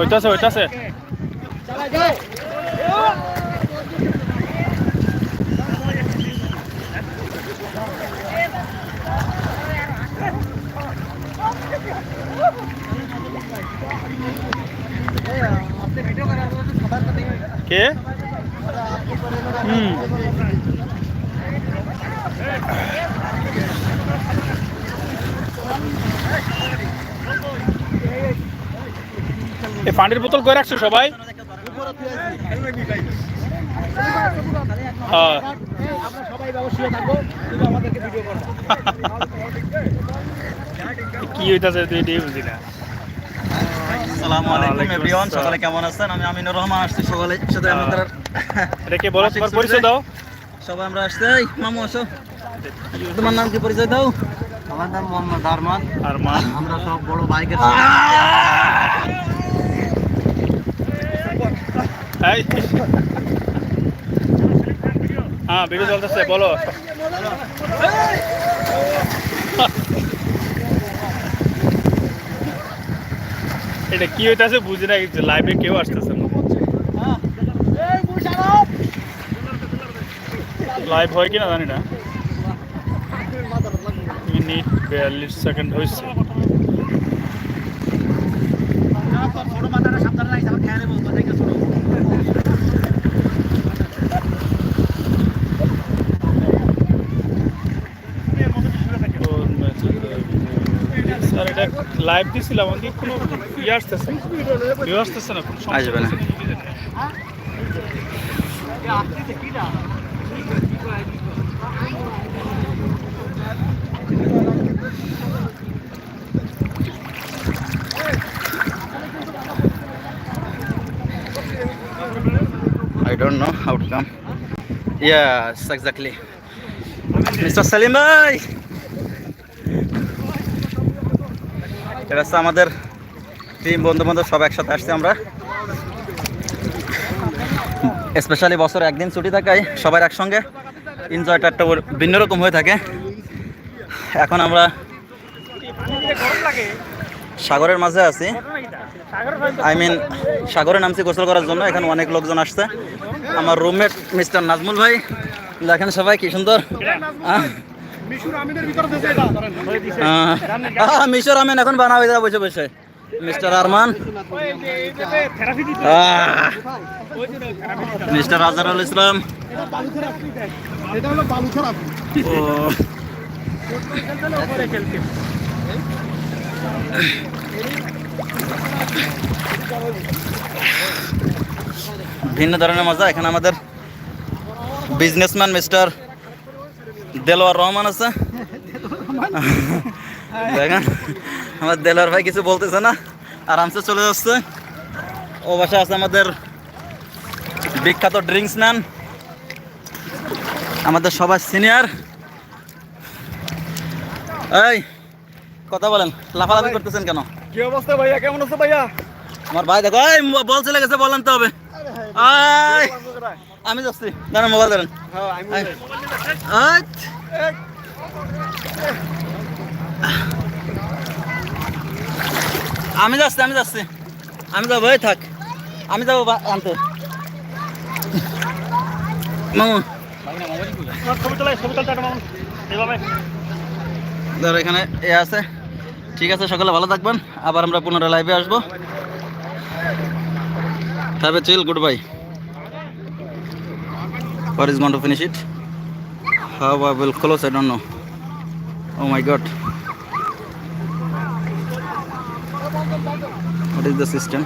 হইতাছে হইতাছে। কে? হুম। এই পানির বোতল করে রাখছো সবাই? হ্যাঁ। আমরা সবাই ব্যবস্থা থাকব তুমি আমাদেরকে ভিডিও করো কি হইতাছে তুই এটাই বুঝি না। সকালে কেমন আছেন? আমি আমিনুর রহমান আসছি সকালে। সাথে হ্যাঁ। আমাদের এটা বলো তোমার পরিচয় দাও। সবাই আমরা আসছি। মামু আসো। তোমার নাম কি পরিচয় দাও? আমার নাম মোহাম্মদ আরমান। আর আমরা সব বড় বাইকের হ্যাঁ ভিডিও চলতেছে, বলো। এটা কি হইতাছে বুঝি না কিছু লাইভে কেউ আসতেছে না। লাইভ হয় কিনা জানি না। মিনিট বিয়াল্লিশ সেকেন্ড হয়েছে ছোট মাথাটা সাবধানে রাখিস আমার খেয়ালে বলব দেখে ছোট স্যার এটা লাইভ দিছিলাম আমাকে কোনো ইয়ে আসতেছে ভিউ আসতেছে না আসবে না। I don't know how to come. Yes, exactly. Mister Selim ভাই এটা হচ্ছে আমাদের টিম বন্ধু বান্ধব সব একসাথে আসছি আমরা। স্পেশালি বছর একদিন ছুটি থাকায় সবার একসঙ্গে এনজয়টা একটা ভিন্ন রকম হয়ে থাকে। এখন আমরা সাগরের মাঝে আছি। আই মিন সাগরে নামছি গোসল করার জন্য, এখানে অনেক লোকজন আসছে। আমার রুমমেট মিস্টার নাজমুল ভাই, দেখেন সবাই কি সুন্দর। মিশর আমিন এখন বানা হয়ে যাবে বসে বসে। মিস্টার আরমান। মিস্টার আজহারুল ইসলাম। ভিন্ন ধরনের মজা এখানে আমাদের বিজনেসম্যান মিস্টার দেলোয়ার রহমান আছে। দেখেন আমার দেলোয়ার ভাই কিছু বলতেছে না আরামসে চলে যাচ্ছে। ও বাসা আছে আমাদের বিখ্যাত ড্রিঙ্কস নেন আমাদের সবার সিনিয়র। এই কথা বলেন লাফালাফি করতেছেন কেন? কি অবস্থা ভাইয়া? কেমন আছে ভাইয়া? আমার ভাই দেখো এই বল চলে গেছে বলেন তো হবে। আয়, আমি যাচ্ছি। দাঁড়ান মোবাইল ধরেন। হ্যাঁ আমি যাচ্ছি আমি যাচ্ছি। আমি যাব এই থাক। আমি যাব আনতে। ধর এখানে এ আছে। ঠিক আছে সকালে ভালো থাকবেন। আবার আমরা পুনরায় লাইভে আসব। তবে chill goodbye What is going to finish it? How I will close, I don't know. Oh my god. What is the system?